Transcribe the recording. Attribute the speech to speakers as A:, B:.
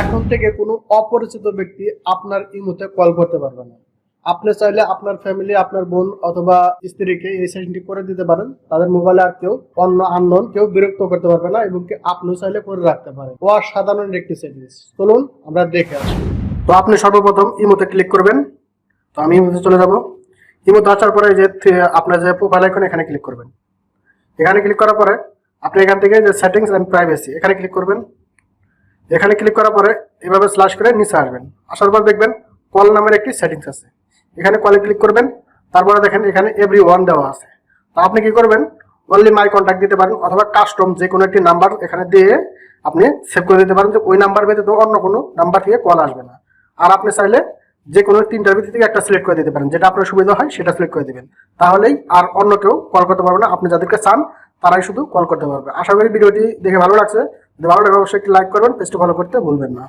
A: এখন থেকে কোনো অপরিচিত ব্যক্তি আপনার ইমোতে কল করতে পারবে না। আপনি চাইলে আপনার ফ্যামিলি আপনার বোন অথবা স্ত্রীকে এই সেশনটি করে দিতে পারেন। তাদের মোবাইলে আর কেউ অন্য আননোন কেউ বিরক্ত করতে পারবে না এবং কি আপনিও চাইলে করে রাখতে পারেন। অসাধারণ একটি সেটিংস চলুন আমরা দেখে আসি। তো আপনি সর্বপ্রথম ইমোতে ক্লিক করবেন। তো আমি ইমোতে চলে যাব। ইমোতে আসার পরে যে, আপনার যে প্রোফাইল আইকন এখানে ক্লিক করবেন। এখানে ক্লিক করার পরে আপনি এখান থেকে যে সেটিংস অ্যান্ড প্রাইভেসি এখানে ক্লিক করবেন। এখানে ক্লিক করার পরে এভাবে স্ল্যাশ করে নিচে আসবেন। আসার পর দেখবেন কল নামের একটি সেটিংস আছে। এখানে কলে ক্লিক করবেন, তারপরে দেখেন এখানে এভরি ওয়ান দেওয়া আছে। তো আপনি কি করবেন? অনলি মাই কন্ট্যাক্ট দিতে পারেন অথবা কাস্টম যে কোনো একটি নাম্বার এখানে দিয়ে আপনি সেভ করে দিতে পারেন যে ওই নাম্বার ব্যতীত অন্য কোনো নাম্বার থেকে কল আসবে না। আর আপনি চাইলে যে কোনো তিনটার ভিতর থেকে একটা সিলেক্ট করে দিতে পারেন। যেটা আপনার সুবিধা হয় সেটা সিলেক্ট করে দেবেন। তাহলেই আর অন্য কেউ কল করতে পারবে না। আপনি যাদেরকে চান, তারাই শুধু কল করতে পারবে। আশা করি ভিডিওটি দেখে ভালো লাগছে। ভালো লাগে অবশ্যই একটি লাইক করবেন পেজটি ফলো করতে ভুলবেন না।